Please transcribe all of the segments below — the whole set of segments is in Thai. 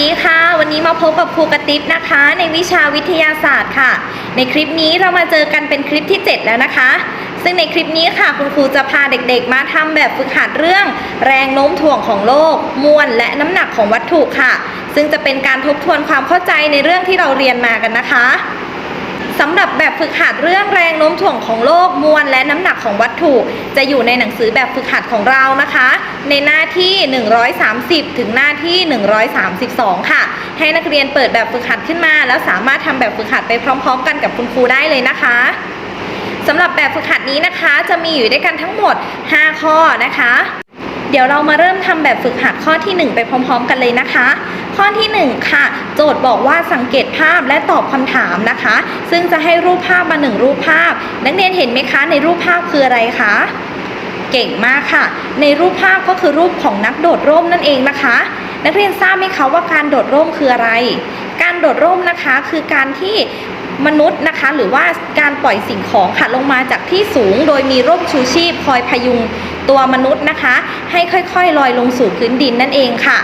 ดีค่ะ วันนี้มาพบกับครูกระติบนะคะ ในวิชาวิทยาศาสตร์ค่ะ ในคลิปนี้เรามาเจอกันเป็นคลิปที่ 7 แล้วนะคะ ซึ่งในคลิปนี้ค่ะคุณครูจะพาเด็กๆ มาทำแบบฝึกหัดเรื่อง แรงโน้มถ่วงของโลก มวลและน้ำหนักของวัตถุค่ะ ซึ่งจะเป็นการทบทวนความเข้าใจในเรื่องที่เราเรียนมากันนะคะ สำหรับแบบฝึกหัดเรื่องแรงโน้มถ่วงของโลกมวลและน้ำหนักของวัตถุ จะอยู่ในหนังสือแบบฝึกหัดของเรานะคะ ในหน้าที่ 130 ถึงหน้าที่ 132 ค่ะ ให้นักเรียนเปิดแบบฝึกหัดขึ้นมา แล้วสามารถทำแบบฝึกหัดไปพร้อม ๆ กันกับคุณครูได้เลยนะคะสำหรับแบบฝึกหัดนี้นะคะ จะมีอยู่ด้วยกันทั้งหมด 5 ข้อนะคะ เดี๋ยวเรามาเริ่มทำแบบฝึกหัดข้อที่ 1 ไปพร้อม ๆ กันเลยนะคะ ข้อที่ 1 ค่ะ โจทย์บอกว่าสังเกตภาพและตอบคำถามนะคะ ซึ่งจะให้รูปภาพมาหนึ่งรูปภาพ นักเรียนเห็นไหมคะในรูปภาพคืออะไรคะเก่งมากค่ะ ในรูปภาพก็คือรูปของนักโดดร่มนั่นเองนะคะ นักเรียนทราบไหมคะว่าการโดดร่มคืออะไร การโดดร่มนะคะคือการที่มนุษย์นะคะ หรือว่าการปล่อยสิ่งของค่ะลงมาจากที่สูง โดยมีร่มชูชีพคอยพยุงตัวมนุษย์นะคะ ให้ค่อยๆ ลอยลงสู่พื้นดินนั่นเองค่ะ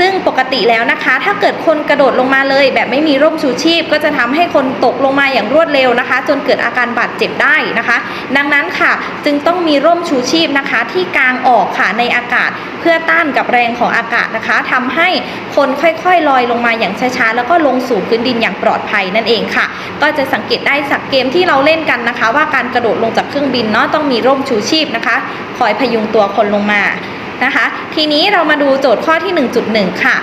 ซึ่งปกติแล้วนะคะ ถ้าเกิดคนกระโดดลงมาเลย แบบไม่มีร่มชูชีพ ก็จะทำให้คนตกลงมาอย่างรวดเร็วนะคะ จนเกิดอาการบาดเจ็บได้นะคะ ดังนั้นค่ะจึงต้องมีร่มชูชีพนะคะ ที่กางออกค่ะในอากาศ เพื่อต้านกับแรงของอากาศนะคะทำให้คนค่อยๆลอยลงมาอย่างช้าๆแล้วก็ลงสู่พื้นดินอย่างปลอดภัยนั่นเองค่ะ ก็จะสังเกตได้จากเกมที่เราเล่นกันนะคะ ว่าการกระโดดลงจากเครื่องบินเนาะต้องมีร่มชูชีพนะคะ คอยพยุงตัวคนลงมา นะคะ ทีนี้เรามาดูโจทย์ข้อที่ 1.1 ค่ะ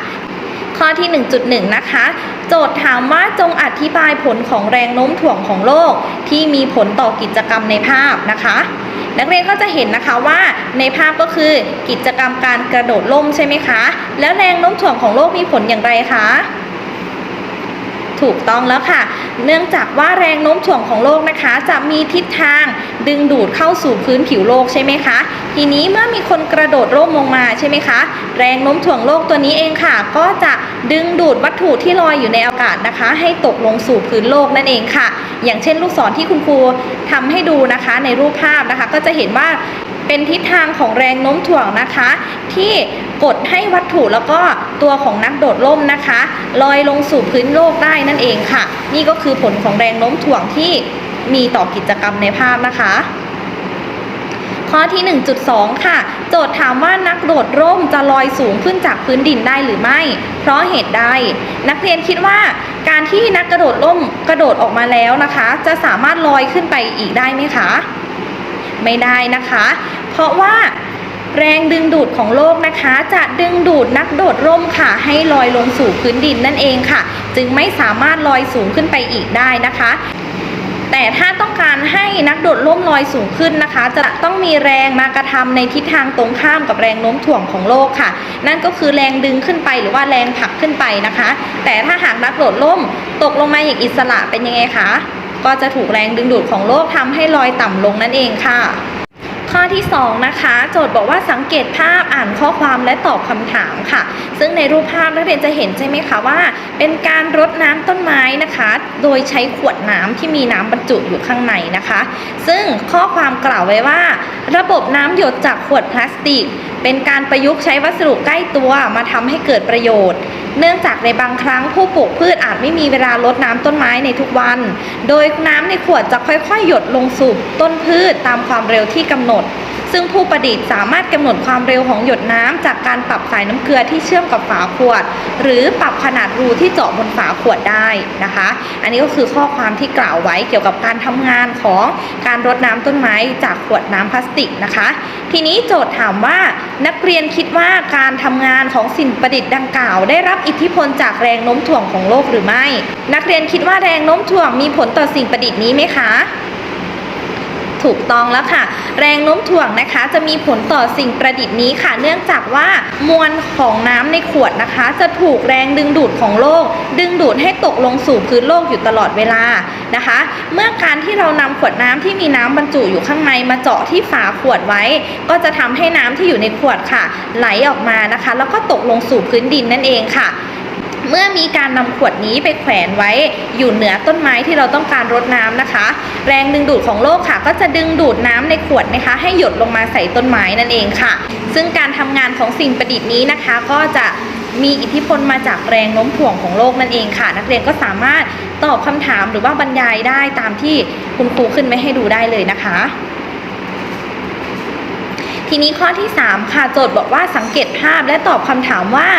ข้อที่ 1.1 นะคะ โจทย์ถามว่าจงอธิบายผลของแรงโน้มถ่วงของโลก ที่มีผลต่อกิจกรรมในภาพนะคะนักเรียนก็จะเห็นนะคะว่าในภาพก็คือกิจกรรมการกระโดดล่มใช่ไหมคะ แล้วแรงโน้มถ่วงของโลกมีผลอย่างไรคะ ถูกต้องแล้วค่ะ เนื่องจากว่าแรงโน้มถ่วงของโลกนะคะ จะมีทิศทางดึงดูดเข้าสู่พื้นผิวโลกใช่ไหมคะ ทีนี้เมื่อมีคนกระโดดร่มลงมาใช่ไหมคะ แรงโน้มถ่วงโลกตัวนี้เองค่ะ ก็จะดึงดูดวัตถุที่ลอยอยู่ในอากาศนะคะ ให้ตกลงสู่พื้นโลกนั่นเองค่ะ อย่างเช่นลูกศรที่คุณครูทำให้ดูนะคะในรูปภาพนะคะ ก็จะเห็นว่า เป็นทิศทางของแรงโน้มถ่วงนะคะ ที่กดให้วัตถุแล้วก็ตัวของนักโดดร่มนะคะลอยลงสู่พื้นโลกได้นั่นเองค่ะ นี่ก็คือผลของแรงโน้มถ่วงที่มีต่อกิจกรรมในภาพนะคะข้อที่ 1.2 ค่ะ โจทย์ถามว่านักโดดร่มจะลอยสูงขึ้นจากพื้นดินได้หรือไม่ เพราะเหตุใด นักเรียนคิดว่าการที่นักกระโดดร่มกระโดดออกมาแล้วนะคะ จะสามารถลอยขึ้นไปอีกได้ไหมคะ ไม่ได้นะคะ เพราะว่าแรงดึงดูดของโลกนะคะ จะดึงดูดนักโดดร่มค่ะ ให้ลอยลงสู่พื้นดินนั่นเองค่ะ จึงไม่สามารถลอยสูงขึ้นไปอีกได้นะคะ แต่ถ้าต้องการให้นักโดดร่มลอยสูงขึ้นนะคะ จะต้องมีแรงมากระทำในทิศทางตรงข้ามกับแรงโน้มถ่วงของโลกค่ะ นั่นก็คือแรงดึงขึ้นไปหรือว่าแรงผลักขึ้นไปนะคะ แต่ถ้าหากนักโดดร่มตกลงมาอย่างอิสระเป็นยังไงคะ ก็จะถูกแรงดึงดูดของโลกทำให้ลอยต่ำลงนั่นเองค่ะ ข้อที่ 2 นะคะ โจทย์บอกว่าสังเกตภาพอ่านข้อความและตอบคำถามค่ะ ซึ่งในรูปภาพนักเรียนจะเห็นใช่ไหมคะว่า เป็นการรดน้ำต้นไม้นะคะ โดยใช้ขวดน้ำที่มีน้ำบรรจุอยู่ข้างในนะคะ ซึ่งข้อความกล่าวไว้ว่า ระบบน้ำหยดจากขวดพลาสติก เป็นการประยุกต์ใช้วัสดุใกล้ตัวมาทำให้เกิดประโยชน์เนื่องจากในบางครั้งผู้ปลูกพืชอาจไม่มีเวลารดน้ำต้นไม้ในทุกวัน โดยน้ำในขวดจะค่อยๆ หยดลงสู่ต้นพืชตามความเร็วที่กำหนดซึ่งผู้ประดิษฐ์สามารถกำหนดความเร็วของหยดน้ำจากการปรับสายน้ำเกลือที่เชื่อมกับฝาขวด หรือปรับขนาดรูที่เจาะบนฝาขวดได้นะคะ อันนี้ก็คือข้อความที่กล่าวไว้เกี่ยวกับการทำงานของการรดน้ำต้นไม้จากขวดน้ำพลาสติกนะคะ ทีนี้โจทย์ถามว่านักเรียนคิดว่าการทำงานของสิ่งประดิษฐ์ดังกล่าว ได้รับอิทธิพลจากแรงโน้มถ่วงของโลกหรือไม่ นักเรียนคิดว่าแรงโน้มถ่วงมีผลต่อสิ่งประดิษฐ์นี้ไหมคะ ถูกต้องแล้วค่ะ แรงโน้มถ่วงนะคะ จะมีผลต่อสิ่งประดิษฐ์นี้ค่ะ เนื่องจากว่ามวลของน้ำในขวดนะคะ จะถูกแรงดึงดูดของโลก ดึงดูดให้ตกลงสู่พื้นโลกอยู่ตลอดเวลานะคะ เมื่อการที่เรานำขวดน้ำที่มีน้ำบรรจุอยู่ข้างในมาเจาะที่ฝาขวดไว้ ก็จะทำให้น้ำที่อยู่ในขวดค่ะ ไหลออกมานะคะ แล้วก็ตกลงสู่พื้นดินนั่นเองค่ะ เมื่อมีการนำขวดนี้ไปแขวนไว้อยู่เหนือต้นไม้ที่เราต้องการรดน้ำนะคะ แรงดึงดูดของโลกค่ะ ก็จะดึงดูดน้ำในขวดนะคะ ให้หยดลงมาใส่ต้นไม้นั่นเองค่ะ ซึ่งการทำงานของสิ่งประดิษฐ์นี้นะคะ ก็จะมีอิทธิพลมาจากแรงโน้มถ่วงของโลกนั่นเองค่ะ นักเรียนก็สามารถตอบคำถามหรือว่าบรรยายได้ตามที่คุณครูขึ้นไว้ให้ดูได้เลยนะคะ ทีนี้ข้อที่ 3 ค่ะโจทย์บอกว่าสังเกตภาพและตอบคำถามว่า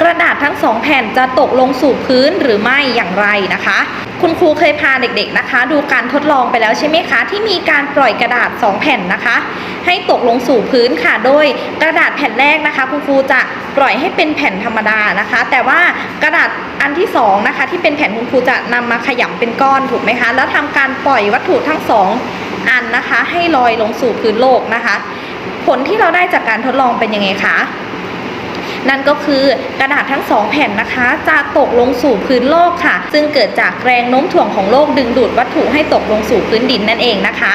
กระดาษทั้งสองแผ่นจะตกลงสู่พื้นหรือไม่อย่างไรนะคะ คุณครูเคยพาเด็กๆนะคะ ดูการทดลองไปแล้วใช่ไหมคะ ที่มีการปล่อยกระดาษ 2 แผ่นนะคะ ให้ตกลงสู่พื้นค่ะ โดยกระดาษแผ่นแรกนะคะ คุณครูจะปล่อยให้เป็นแผ่นธรรมดานะคะ แต่ว่ากระดาษอันที่สองนะคะที่เป็นแผ่นคุณครูจะนำมาขยำเป็นก้อนถูกไหมคะ แล้วทำการปล่อยวัตถุทั้งสองอันนะคะ ให้ลอยลงสู่พื้นโลกนะคะ ผลที่เราได้จากการทดลองเป็นยังไงคะ นั่นก็คือกระดาษทั้งสองแผ่นนะคะ จะตกลงสู่พื้นโลกค่ะ ซึ่งเกิดจากแรงโน้มถ่วงของโลกดึงดูดวัตถุให้ตกลงสู่พื้นดินนั่นเองนะคะ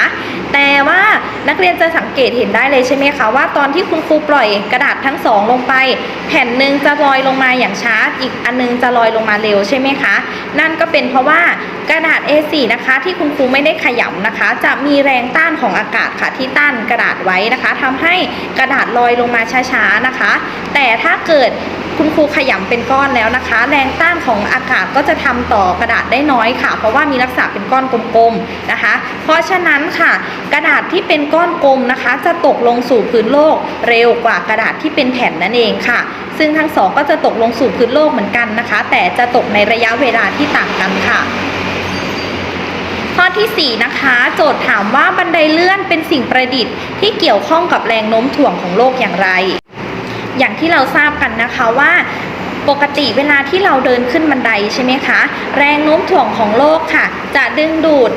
แต่ว่านักเรียนจะสังเกตเห็นได้เลยใช่ไหมคะว่าตอนที่คุณครูปล่อยกระดาษทั้งสองลงไป แผ่นหนึ่งจะลอยลงมาอย่างช้าอีกอันนึงจะลอยลงมาเร็วใช่ไหมคะนั่นก็เป็นเพราะว่ากระดาษ A4 นะคะที่คุณครูไม่ได้ขยำนะคะ จะมีแรงต้านของอากาศค่ะที่ต้านกระดาษไว้นะคะทำให้กระดาษลอยลงมาช้าๆนะคะ แต่ถ้าเกิดคุณครูขยำเป็นก้อนแล้วนะคะ แรงต้านของอากาศก็จะทำต่อกระดาษได้น้อยค่ะ เพราะว่ามีลักษณะเป็นก้อนกลมๆนะคะ เพราะฉะนั้นค่ะ กระดาษที่เป็นก้อนกลมนะคะ จะตกลงสู่พื้นโลกเร็วกว่ากระดาษที่เป็นแผ่นนั่นเองค่ะ ซึ่งทั้งสองก็จะตกลงสู่พื้นโลกเหมือนกันนะคะ แต่จะตกในระยะเวลาที่ต่างกันค่ะข้อทีสี่4 นะคะ โจทย์ถามว่าบันไดเลื่อนเป็นสิ่งประดิษฐ์ที่เกี่ยวข้องกับแรงโน้มถ่วงของโลกอย่างไร อย่างที่เราทราบกันนะคะว่าปกติเวลาที่เราเดินขึ้นบันไดใช่ไหมคะ แรงโน้มถ่วงของโลกค่ะ จะดึงดูด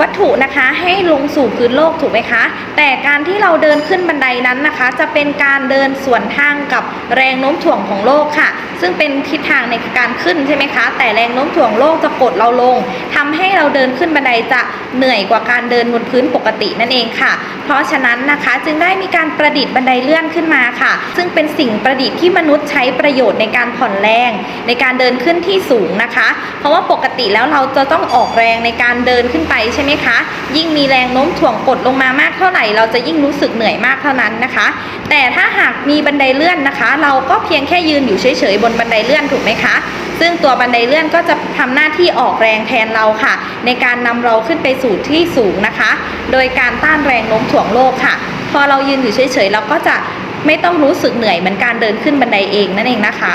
วัตถุนะคะให้ลงสู่พื้นโลกถูกไหมคะ แต่การที่เราเดินขึ้นบันไดนั้นนะคะ จะเป็นการเดินสวนทางกับแรงโน้มถ่วงของโลกค่ะ ซึ่งเป็นทิศทางในการขึ้นใช่ไหมคะ แต่แรงโน้มถ่วงโลกจะกดเราลงทำให้เราเดินขึ้นบันไดจะเหนื่อยกว่าการเดินบนพื้นปกตินั่นเองค่ะ เพราะฉะนั้นนะคะจึงได้มีการประดิษฐ์บันไดเลื่อนขึ้นมาค่ะ ซึ่งเป็นสิ่งประดิษฐ์ที่มนุษย์ใช้ประโยชน์ในการผ่อนแรง ในการเดินขึ้นที่สูงนะคะ เพราะว่าปกติแล้วเราจะต้องออกแรงในการเดินขึ้นไปใช่ไหมคะ ยิ่งมีแรงโน้มถ่วงกดลงมามากเท่าไหร่ เราจะยิ่งรู้สึกเหนื่อยมากเท่านั้นนะคะ แต่ถ้าหากมีบันไดเลื่อนนะคะ เราก็เพียงแค่ยืนอยู่เฉยๆบนบันไดเลื่อนถูกไหมคะ ซึ่งตัวบันไดเลื่อนก็จะทำหน้าที่ออกแรงแทนเราค่ะ ในการนำเราขึ้นไปสู่ที่สูงนะคะ โดยการต้านแรงโน้มถ่วงโลกค่ะ พอเรายืนอยู่เฉยๆเราก็จะไม่ต้องรู้สึกเหนื่อยเหมือนการเดินขึ้นบันไดเองนั่นเองนะคะ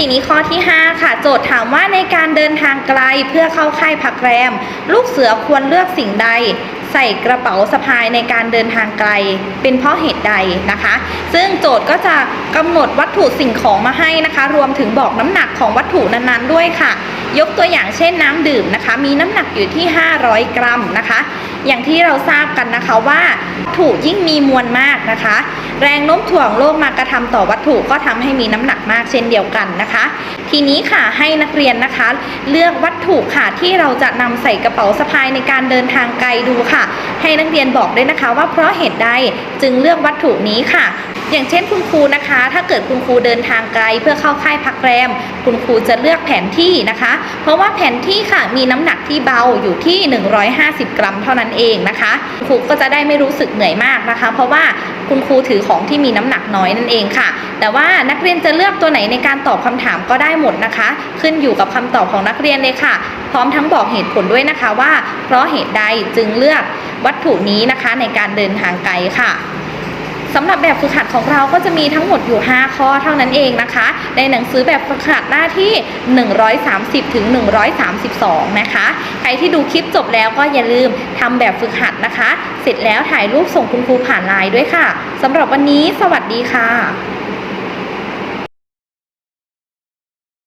ทีนี้ข้อที่ 5 ค่ะ โจทย์ถามว่าในการเดินทางไกลเพื่อเข้าค่ายพักแรม ลูกเสือควรเลือกสิ่งใด ใส่กระเป๋าสะพายในการเดินทางไกล เป็นเพราะเหตุใดนะคะ ซึ่งโจทย์ก็จะกำหนดวัตถุสิ่งของมาให้นะคะ รวมถึงบอกน้ำหนักของวัตถุนั้นๆด้วยค่ะยกตัวอย่างเช่นน้ำดื่มนะคะ มีน้ำหนักอยู่ที่ 500 กรัมนะคะ อย่างที่เราทราบกันนะคะว่าวัตถุยิ่งมีมวลมากนะคะ แรงโน้มถ่วงโลกมากระทำต่อวัตถุก็ทำให้มีน้ำหนักมากเช่นเดียวกันนะคะ ทีนี้ค่ะให้นักเรียนนะคะ เลือกวัตถุค่ะที่เราจะนำใส่กระเป๋าสะพายในการเดินทางไกลดูค่ะ ให้นักเรียนบอกด้วยนะคะว่าเพราะเหตุใดจึงเลือกวัตถุนี้ค่ะ อย่างเช่นคุณครูนะคะ ถ้าเกิดคุณครูเดินทางไกลเพื่อเข้าค่ายพักแรม คุณครูจะเลือกแผนที่นะคะ เพราะว่าแผนที่ค่ะมีน้ำหนักที่เบาอยู่ที่ 150 กรัมเท่านั้นเองนะคะครูก็จะได้ไม่รู้สึกเหนื่อยมากนะคะ เพราะว่าคุณครูถือของที่มีน้ำหนักน้อยนั่นเองค่ะ แต่ว่านักเรียนจะเลือกตัวไหนในการตอบคำถามก็ได้หมดนะคะ ขึ้นอยู่กับคำตอบของนักเรียนเลยค่ะ พร้อมทั้งบอกเหตุผลด้วยนะคะว่า เพราะเหตุใดจึงเลือกวัตถุนี้นะคะในการเดินทางไกลค่ะ สำหรับแบบฝึกหัดของเราก็จะมีทั้งหมดอยู่ 5 ข้อเท่านั้นเองนะคะ ในหนังสือแบบฝึกหัดหน้าที่ 130ถึง132 นะคะ ใครที่ดูคลิปจบแล้วก็อย่าลืมทำแบบฝึกหัดนะคะ เสร็จแล้วถ่ายรูปส่งคุณครูผ่านไลน์ด้วยค่ะสำหรับวันนี้สวัสดีค่ะ